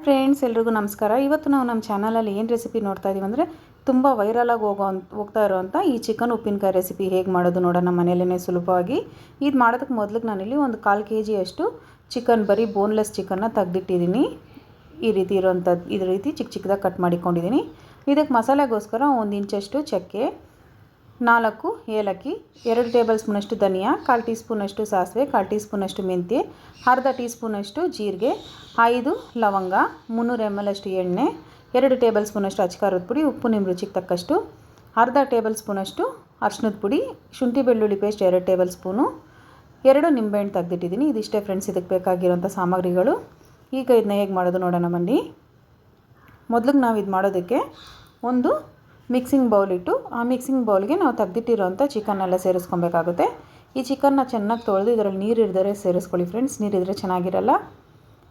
Friends, ಎಲ್ರಿಗೂ ನಮಸ್ಕಾರ. ಇವತ್ತು ನಾವು ನಮ್ಮ ಚಾನಲಲ್ಲಿ ಏನು ರೆಸಿಪಿ ನೋಡ್ತಾ ಇದ್ದೀವಿ ಅಂದರೆ ತುಂಬ ವೈರಲಾಗಿ ಹೋಗೋ ಹೋಗ್ತಾ ಇರೋವಂಥ ಈ ಚಿಕನ್ ಉಪ್ಪಿನಕಾಯಿ ರೆಸಿಪಿ ಹೇಗೆ ಮಾಡೋದು ನೋಡೋಣ ಮನೆಯಲ್ಲೇ ಸುಲಭವಾಗಿ. ಇದು ಮಾಡೋದಕ್ಕೆ ಮೊದಲಿಗೆ ನಾನಿಲ್ಲಿ ಒಂದು ಕಾಲು ಕೆ ಜಿಯಷ್ಟು ಚಿಕನ್, ಬರೀ ಬೋನ್ಲೆಸ್ ಚಿಕನ್ನ ತೆಗ್ದಿಟ್ಟಿದ್ದೀನಿ. ಈ ರೀತಿ ಇರೋವಂಥದ್ದು ಇದ್ರ ರೀತಿ ಚಿಕ್ಕ ಚಿಕ್ಕದಾಗಿ ಕಟ್ ಮಾಡಿಕೊಂಡಿದ್ದೀನಿ. ಇದಕ್ಕೆ ಮಸಾಲೆಗೋಸ್ಕರ ಒಂದು ಇಂಚಷ್ಟು ಚಕ್ಕೆ ನಾಲ್ಕು, ಏಲಕ್ಕಿ, ಎರಡು ಟೇಬಲ್ ಸ್ಪೂನಷ್ಟು ಧನಿಯಾ, ಕಾಲು ಟೀ ಸ್ಪೂನಷ್ಟು ಸಾಸಿವೆ, ಕಾಲು ಟೀ ಸ್ಪೂನಷ್ಟು ಮೆಂತ್ಯ, ಅರ್ಧ ಟೀ ಸ್ಪೂನಷ್ಟು ಜೀರಿಗೆ, ಐದು ಲವಂಗ, ಮುನ್ನೂರು ಎಂ ಎಲ್ ಅಷ್ಟು ಎಣ್ಣೆ, ಎರಡು ಟೇಬಲ್ ಸ್ಪೂನಷ್ಟು ಅಚ್ಕಾರದ ಪುಡಿ, ಉಪ್ಪು ನಿಮ್ಮ ರುಚಿಗೆ ತಕ್ಕಷ್ಟು, ಅರ್ಧ ಟೇಬಲ್ ಸ್ಪೂನಷ್ಟು ಅರ್ಶಿನದ ಪುಡಿ, ಶುಂಠಿ ಬೆಳ್ಳುಳ್ಳಿ ಪೇಸ್ಟ್ ಎರಡು ಟೇಬಲ್ ಸ್ಪೂನು ಎರಡು ನಿಂಬೆಹಣ್ಣು ತೆಗೆದಿಟ್ಟಿದ್ದೀನಿ. ಇದಿಷ್ಟೇ ಫ್ರೆಂಡ್ಸ್ ಇದಕ್ಕೆ ಬೇಕಾಗಿರೋಂಥ ಸಾಮಗ್ರಿಗಳು. ಈಗ ಇದನ್ನ ಹೇಗೆ ಮಾಡೋದು ನೋಡೋಣ ಬನ್ನಿ. ಮೊದಲಿಗೆ ನಾವು ಇದು ಮಾಡೋದಕ್ಕೆ ಒಂದು ಮಿಕ್ಸಿಂಗ್ ಬೌಲ್ ಇಟ್ಟು ಆ ಮಿಕ್ಸಿಂಗ್ ಬೌಲ್ಗೆ ನಾವು ತೆಗ್ದಿಟ್ಟಿರೋಂಥ ಚಿಕನ್ನೆಲ್ಲ ಸೇರಿಸ್ಕೊಬೇಕಾಗುತ್ತೆ. ಈ ಚಿಕನ್ನ ಚೆನ್ನಾಗಿ ತೊಳೆದು ಇದರಲ್ಲಿ ನೀರು ಇಲ್ದರೆ ಸೇರಿಸ್ಕೊಳ್ಳಿ ಫ್ರೆಂಡ್ಸ್. ನೀರಿದ್ದರೆ ಚೆನ್ನಾಗಿರಲ್ಲ.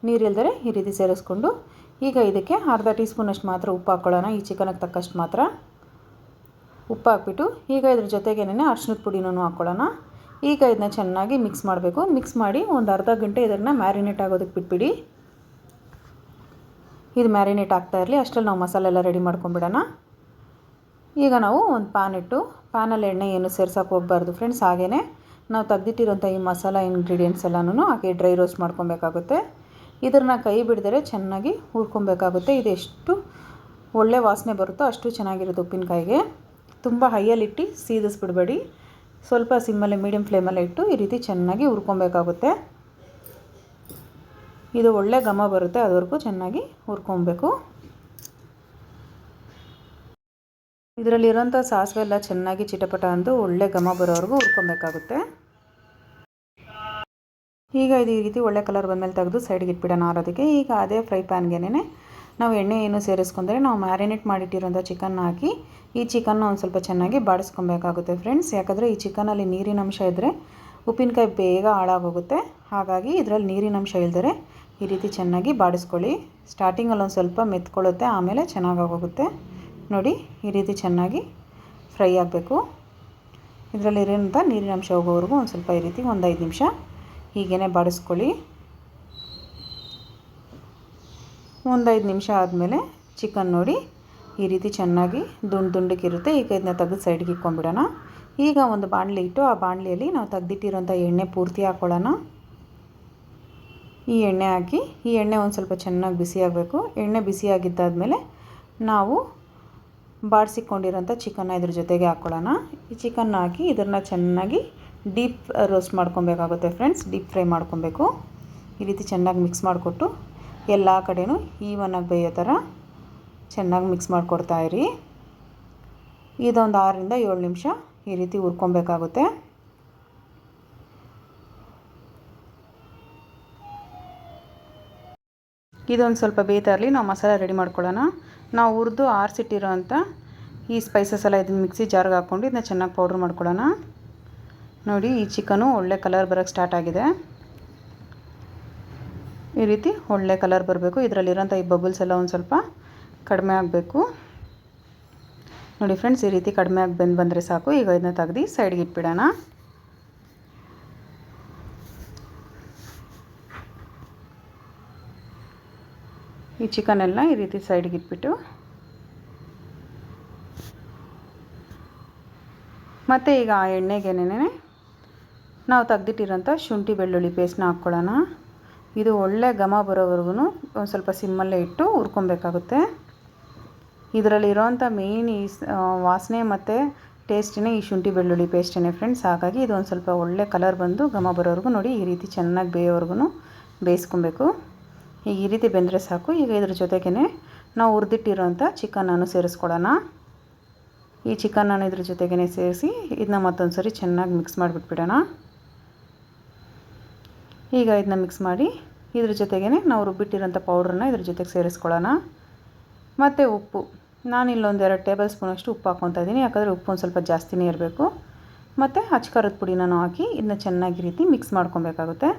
ನೀರಿಲ್ದರೆ ಈ ರೀತಿ ಸೇರಿಸ್ಕೊಂಡು ಈಗ ಇದಕ್ಕೆ ಅರ್ಧ ಟೀ ಸ್ಪೂನಷ್ಟು ಮಾತ್ರ ಉಪ್ಪು ಹಾಕ್ಕೊಳ್ಳೋಣ. ಈ ಚಿಕನಿಗೆ ತಕ್ಕಷ್ಟು ಮಾತ್ರ ಉಪ್ಪು ಹಾಕ್ಬಿಟ್ಟು ಈಗ ಇದ್ರ ಜೊತೆಗೇನೆ ಅರ್ಶಿನದ ಪುಡಿನೂ ಹಾಕ್ಕೊಳ್ಳೋಣ. ಈಗ ಇದನ್ನ ಚೆನ್ನಾಗಿ ಮಿಕ್ಸ್ ಮಾಡಬೇಕು. ಮಿಕ್ಸ್ ಮಾಡಿ ಒಂದು ಅರ್ಧ ಗಂಟೆ ಇದನ್ನು ಮ್ಯಾರಿನೇಟ್ ಆಗೋದಕ್ಕೆ ಬಿಟ್ಬಿಡಿ. ಇದು ಮ್ಯಾರಿನೇಟ್ ಆಗ್ತಾ ಇರಲಿ. ಅಷ್ಟರಲ್ಲಿ ನಾವು ಮಸಾಲೆ ಎಲ್ಲ ರೆಡಿ ಮಾಡ್ಕೊಂಬಿಡೋಣ ಈಗ ನಾವು ಒಂದು ಪ್ಯಾನ್ ಇಟ್ಟು ಪ್ಯಾನಲ್ಲಿ ಎಣ್ಣೆ ಏನು ಸೇರ್ಸೋಕೆ ಹೋಗಬಾರ್ದು ಫ್ರೆಂಡ್ಸ್ ಹಾಗೆಯೇ ನಾವು ತೆಗ್ದಿಟ್ಟಿರೋಂಥ ಈ ಮಸಾಲ ಇಂಗ್ರೀಡಿಯೆಂಟ್ಸ್ ಎಲ್ಲನೂ ಹಾಗೆ ಡ್ರೈ ರೋಸ್ಟ್ ಮಾಡ್ಕೊಬೇಕಾಗುತ್ತೆ. ಇದನ್ನು ಕೈ ಬಿಡಿದರೆ ಚೆನ್ನಾಗಿ ಹುರ್ಕೊಬೇಕಾಗುತ್ತೆ. ಇದು ಎಷ್ಟು ಒಳ್ಳೆ ವಾಸನೆ ಬರುತ್ತೋ ಅಷ್ಟು ಚೆನ್ನಾಗಿರುತ್ತೆ ಉಪ್ಪಿನಕಾಯಿಗೆ. ತುಂಬ ಹೈಯಲ್ಲಿಟ್ಟು ಸೀದಿಸ್ಬಿಡಬೇಡಿ. ಸ್ವಲ್ಪ ಸಿಮ್ಮಲ್ಲಿ ಮೀಡಿಯಮ್ ಫ್ಲೇಮಲ್ಲೇ ಇಟ್ಟು ಈ ರೀತಿ ಚೆನ್ನಾಗಿ ಹುರ್ಕೊಬೇಕಾಗುತ್ತೆ. ಇದು ಒಳ್ಳೆ ಘಮ ಬರುತ್ತೆ ಅದವರೆಗೂ ಚೆನ್ನಾಗಿ ಹುರ್ಕೊಬೇಕು. ಇದರಲ್ಲಿರೋಂಥ ಸಾಸಿವೆ ಎಲ್ಲ ಚೆನ್ನಾಗಿ ಚಿಟಪಟ ಅಂದು ಒಳ್ಳೆ ಘಮ ಬರೋವರೆಗೂ ಹುರ್ಕೊಬೇಕಾಗುತ್ತೆ. ಈಗ ಇದು ಈ ರೀತಿ ಒಳ್ಳೆ ಕಲರ್ ಬಂದಮೇಲೆ ತೆಗೆದು ಸೈಡ್ಗೆ ಇಟ್ಬಿಡೋಣ ಆರೋದಕ್ಕೆ ಈಗ ಅದೇ ಫ್ರೈ ಪ್ಯಾನ್ಗೆನೆ ನಾವು ಎಣ್ಣೆ ಏನು ಸೇರಿಸ್ಕೊಂಡ್ರೆ ನಾವು ಮ್ಯಾರಿನೇಟ್ ಮಾಡಿಟ್ಟಿರೋಂಥ ಚಿಕನ್ ಹಾಕಿ ಈ ಚಿಕನ್ನ ಒಂದು ಸ್ವಲ್ಪ ಚೆನ್ನಾಗಿ ಬಾಡಿಸ್ಕೊಬೇಕಾಗುತ್ತೆ ಫ್ರೆಂಡ್ಸ್. ಯಾಕಂದರೆ ಈ ಚಿಕನಲ್ಲಿ ನೀರಿನ ಅಂಶ ಇದ್ದರೆ ಉಪ್ಪಿನಕಾಯಿ ಬೇಗ ಹಾಳಾಗೋಗುತ್ತೆ. ಹಾಗಾಗಿ ಇದರಲ್ಲಿ ನೀರಿನ ಅಂಶ ಇಲ್ದರೆ ಈ ರೀತಿ ಚೆನ್ನಾಗಿ ಬಾಡಿಸ್ಕೊಳ್ಳಿ. ಸ್ಟಾರ್ಟಿಂಗಲ್ಲಿ ಒಂದು ಸ್ವಲ್ಪ ಮೆತ್ಕೊಳ್ಳುತ್ತೆ, ಆಮೇಲೆ ಚೆನ್ನಾಗಾಗೋಗುತ್ತೆ. ನೋಡಿ ಈ ರೀತಿ ಚೆನ್ನಾಗಿ ಫ್ರೈ ಆಗಬೇಕು. ಇದರಲ್ಲಿರೋಂಥ ನೀರಿನ ಅಂಶ ಹೋಗೋವರೆಗೂ ಒಂದು ಸ್ವಲ್ಪ ಈ ರೀತಿ ಒಂದು ಐದು ನಿಮಿಷ ಹೀಗೇ ಬಾಡಿಸ್ಕೊಳ್ಳಿ. ಒಂದು ಐದು ನಿಮಿಷ ಆದಮೇಲೆ ಚಿಕನ್ ನೋಡಿ ಈ ರೀತಿ ಚೆನ್ನಾಗಿ ದುಂಡು ದುಂಡಕ್ಕಿರುತ್ತೆ ಈಗ ಇದನ್ನ ತೆಗೆದು ಸೈಡ್ಗೆ ಇಟ್ಕೊಂಡ್ಬಿಡೋಣ ಈಗ ಒಂದು ಬಾಣಲಿ ಇಟ್ಟು ಆ ಬಾಣಲಿಯಲ್ಲಿ ನಾವು ತೆಗ್ದಿಟ್ಟಿರೋಂಥ ಎಣ್ಣೆ ಪೂರ್ತಿ ಹಾಕ್ಕೊಳ್ಳೋಣ ಈ ಎಣ್ಣೆ ಹಾಕಿ ಈ ಎಣ್ಣೆ ಒಂದು ಸ್ವಲ್ಪ ಚೆನ್ನಾಗಿ ಬಿಸಿ ಆಗಬೇಕು. ಎಣ್ಣೆ ಬಿಸಿ ಆಗಿದ್ದಾದಮೇಲೆ ನಾವು ಬಾಡಿಸಿಕೊಂಡಿರೋಂಥ ಚಿಕನ್ನ ಇದ್ರ ಜೊತೆಗೆ ಹಾಕ್ಕೊಳ್ಳೋಣ ಈ ಚಿಕನ್ ಹಾಕಿ ಇದನ್ನು ಚೆನ್ನಾಗಿ ಡೀಪ್ ರೋಸ್ಟ್ ಮಾಡ್ಕೊಬೇಕಾಗುತ್ತೆ ಫ್ರೆಂಡ್ಸ್, ಡೀಪ್ ಫ್ರೈ ಮಾಡ್ಕೊಬೇಕು. ಈ ರೀತಿ ಚೆನ್ನಾಗಿ ಮಿಕ್ಸ್ ಮಾಡಿಕೊಟ್ಟು ಎಲ್ಲ ಕಡೆಯೂ ಈವನಾಗಿ ಬೇಯೋ ಥರ ಚೆನ್ನಾಗಿ ಮಿಕ್ಸ್ ಮಾಡಿಕೊಡ್ತಾಯಿರಿ ಇದೊಂದು ಆರರಿಂದ ಏಳು ನಿಮಿಷ ಈ ರೀತಿ ಹುರ್ಕೊಬೇಕಾಗುತ್ತೆ. ಇದೊಂದು ಸ್ವಲ್ಪ ಬೇಯ್ತಾ ಇರಲಿ, ನಾವು ಮಸಾಲೆ ರೆಡಿ ಮಾಡ್ಕೊಳ್ಳೋಣ. ನಾವು ಹುರಿದು ಆರಿಸಿಟ್ಟಿರೋ ಅಂಥ ಈ ಸ್ಪೈಸಸ್ ಎಲ್ಲ ಇದನ್ನ ಮಿಕ್ಸಿ ಜಾರ್ಗೆ ಹಾಕ್ಕೊಂಡು ಇದನ್ನ ಚೆನ್ನಾಗಿ ಪೌಡ್ರ್ ಮಾಡ್ಕೊಳ್ಳೋಣ. ನೋಡಿ, ಈ ಚಿಕನು ಒಳ್ಳೆ ಕಲರ್ ಬರೋಕ್ಕೆ ಸ್ಟಾರ್ಟ್ ಆಗಿದೆ. ಈ ರೀತಿ ಒಳ್ಳೆ ಕಲರ್ ಬರಬೇಕು. ಇದರಲ್ಲಿರೋಂಥ ಈ ಬಬಲ್ಸ್ ಎಲ್ಲ ಒಂದು ಸ್ವಲ್ಪ ಕಡಿಮೆ ಆಗಬೇಕು. ನೋಡಿ ಫ್ರೆಂಡ್ಸ್ ಈ ರೀತಿ ಕಡಿಮೆ ಆಗಿ ಬೆಂದು ಬಂದರೆ ಸಾಕು. ಈಗ ಇದನ್ನ ತೆಗ್ದು ಸೈಡ್ಗೆ ಇಟ್ಬಿಡೋಣ. ಈ ಚಿಕನೆಲ್ಲ ಈ ರೀತಿ ಸೈಡ್ಗೆ ಇಟ್ಬಿಟ್ಟು. ಮತ್ತು ಈಗ ಆ ಎಣ್ಣೆಗೆನೇ ನಾವು ತೆಗ್ದಿಟ್ಟಿರೋಂಥ ಶುಂಠಿ ಬೆಳ್ಳುಳ್ಳಿ ಪೇಸ್ಟ್ನ ಹಾಕ್ಕೊಳ್ಳೋಣ. ಇದು ಒಳ್ಳೆ ಘಮ ಬರೋವರೆಗೂ ಒಂದು ಸ್ವಲ್ಪ ಸಿಮ್ಮಲ್ಲೇ ಇಟ್ಟು ಹುರ್ಕೊಬೇಕಾಗುತ್ತೆ. ಇದರಲ್ಲಿ ಇರೋವಂಥ ಮೇಯ್ನ್ ಈ ವಾಸನೆ ಮತ್ತು ಟೇಸ್ಟಿನೇ ಈ ಶುಂಠಿ ಬೆಳ್ಳುಳ್ಳಿ ಪೇಸ್ಟೇನೆ ಫ್ರೆಂಡ್ಸ್ ಹಾಗಾಗಿ ಇದೊಂದು ಸ್ವಲ್ಪ ಒಳ್ಳೆ ಕಲರ್ ಬಂದು ಘಮ ಬರೋವರೆಗೂ ನೋಡಿ ಈ ರೀತಿ ಚೆನ್ನಾಗಿ ಬೇಯೋವರೆಗೂ ಬೇಯಿಸ್ಕೊಬೇಕು. ಈ ರೀತಿ ಬೆಂದರೆ ಸಾಕು. ಈಗ ಇದ್ರ ಜೊತೆಗೇ ನಾವು ಹುರಿದಿಟ್ಟಿರೋಂಥ ಚಿಕನನ್ನು ಸೇರಿಸ್ಕೊಳ್ಳೋಣ ಈ ಚಿಕನನ್ನು ಇದ್ರ ಜೊತೆಗೇ ಸೇರಿಸಿ ಇದನ್ನ ಮತ್ತೊಂದು ಸರಿ ಚೆನ್ನಾಗಿ ಮಿಕ್ಸ್ ಮಾಡಿಬಿಟ್ಬಿಡೋಣ. ಈಗ ಇದನ್ನ ಮಿಕ್ಸ್ ಮಾಡಿ ಇದ್ರ ಜೊತೆಗೇ ನಾವು ರುಬ್ಬಿಟ್ಟಿರೋಂಥ ಪೌಡ್ರನ್ನ ಇದ್ರ ಜೊತೆಗೆ ಸೇರಿಸ್ಕೊಳ್ಳೋಣ ಮತ್ತು ಉಪ್ಪು. ನಾನು ಇಲ್ಲೊಂದು ಎರಡು ಟೇಬಲ್ ಸ್ಪೂನಷ್ಟು ಉಪ್ಪು ಹಾಕ್ಕೊತಾ ಇದ್ದೀನಿ. ಯಾಕಂದರೆ ಉಪ್ಪು ಒಂದು ಸ್ವಲ್ಪ ಜಾಸ್ತಿನೇ ಇರಬೇಕು. ಮತ್ತು ಅಚ್ಕಾರದ ಪುಡಿನೂ ಹಾಕಿ ಇದನ್ನ ಚೆನ್ನಾಗಿ ರೀತಿ ಮಿಕ್ಸ್ ಮಾಡ್ಕೊಬೇಕಾಗುತ್ತೆ.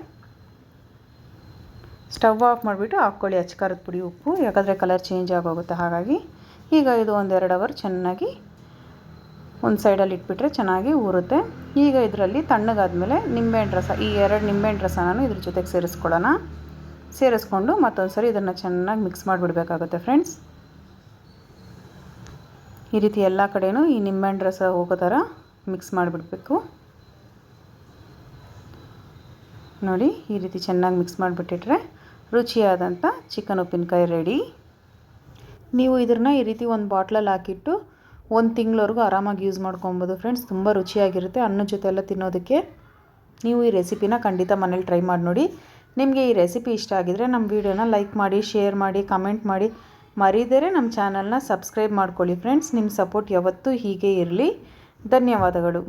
ಸ್ಟವ್ ಆಫ್ ಮಾಡಿಬಿಟ್ಟು ಹಾಕ್ಕೊಳ್ಳಿ ಅಚ್ಕಾರದ ಪುಡಿ, ಉಪ್ಪು. ಯಾಕಂದರೆ ಕಲರ್ ಚೇಂಜ್ ಆಗೋಗುತ್ತೆ, ಹಾಗಾಗಿ ಈಗ ಇದು ಒಂದೆರಡು ಅವರ್ ಚೆನ್ನಾಗಿ ಒಂದು ಸೈಡಲ್ಲಿ ಇಟ್ಬಿಟ್ರೆ ಚೆನ್ನಾಗಿ ಊರುತ್ತೆ. ಈಗ ಇದರಲ್ಲಿ ತಣ್ಣಗಾದ್ಮೇಲೆ ನಿಂಬೆಹಣ್ಣು ರಸ, ಈ ಎರಡು ನಿಂಬೆಹಣ್ಣು ರಸ ನಾನು ಇದ್ರ ಜೊತೆಗೆ ಸೇರಿಸ್ಕೊಳ್ಳೋಣ. ಸೇರಿಸ್ಕೊಂಡು ಮತ್ತೊಂದು ಸರಿ ಇದನ್ನು ಚೆನ್ನಾಗಿ ಮಿಕ್ಸ್ ಮಾಡಿಬಿಡ್ಬೇಕಾಗುತ್ತೆ ಫ್ರೆಂಡ್ಸ್ ಈ ರೀತಿ ಎಲ್ಲ ಕಡೆಯೂ ಈ ನಿಂಬೆಹಣ್ಣು ರಸ ಹೋಗೋ ಥರ ಮಿಕ್ಸ್ ಮಾಡಿಬಿಡ್ಬೇಕು. ನೋಡಿ, ಈ ರೀತಿ ಚೆನ್ನಾಗಿ ಮಿಕ್ಸ್ ಮಾಡಿಬಿಟ್ಟಿಟ್ರೆ ರುಚಿಯಾದಂಥ ಚಿಕನ್ ಉಪ್ಪಿನಕಾಯಿ ರೆಡಿ ನೀವು ಇದನ್ನು ಈ ರೀತಿ ಒಂದು ಬಾಟ್ಲಲ್ಲಿ ಹಾಕಿಟ್ಟು ಒಂದು ತಿಂಗಳವರೆಗೂ ಆರಾಮಾಗಿ ಯೂಸ್ ಮಾಡ್ಕೊಬೋದು ಫ್ರೆಂಡ್ಸ್ ತುಂಬ ರುಚಿಯಾಗಿರುತ್ತೆ ಅನ್ನ ಜೊತೆ ಎಲ್ಲ ತಿನ್ನೋದಕ್ಕೆ. ನೀವು ಈ ರೆಸಿಪಿನ ಖಂಡಿತ ಮನೇಲಿ ಟ್ರೈ ಮಾಡಿ ನೋಡಿ. ನಿಮಗೆ ಈ ರೆಸಿಪಿ ಇಷ್ಟ ಆಗಿದರೆ ನಮ್ಮ ವಿಡಿಯೋನ ಲೈಕ್ ಮಾಡಿ ಶೇರ್ ಮಾಡಿ ಕಮೆಂಟ್ ಮಾಡಿ. ಮರೀದರೆ ನಮ್ಮ ಚಾನಲ್ನ ಸಬ್ಸ್ಕ್ರೈಬ್ ಮಾಡ್ಕೊಳ್ಳಿ ಫ್ರೆಂಡ್ಸ್ ನಿಮ್ಮ ಸಪೋರ್ಟ್ ಯಾವತ್ತೂ ಹೀಗೆ ಇರಲಿ. ಧನ್ಯವಾದಗಳು.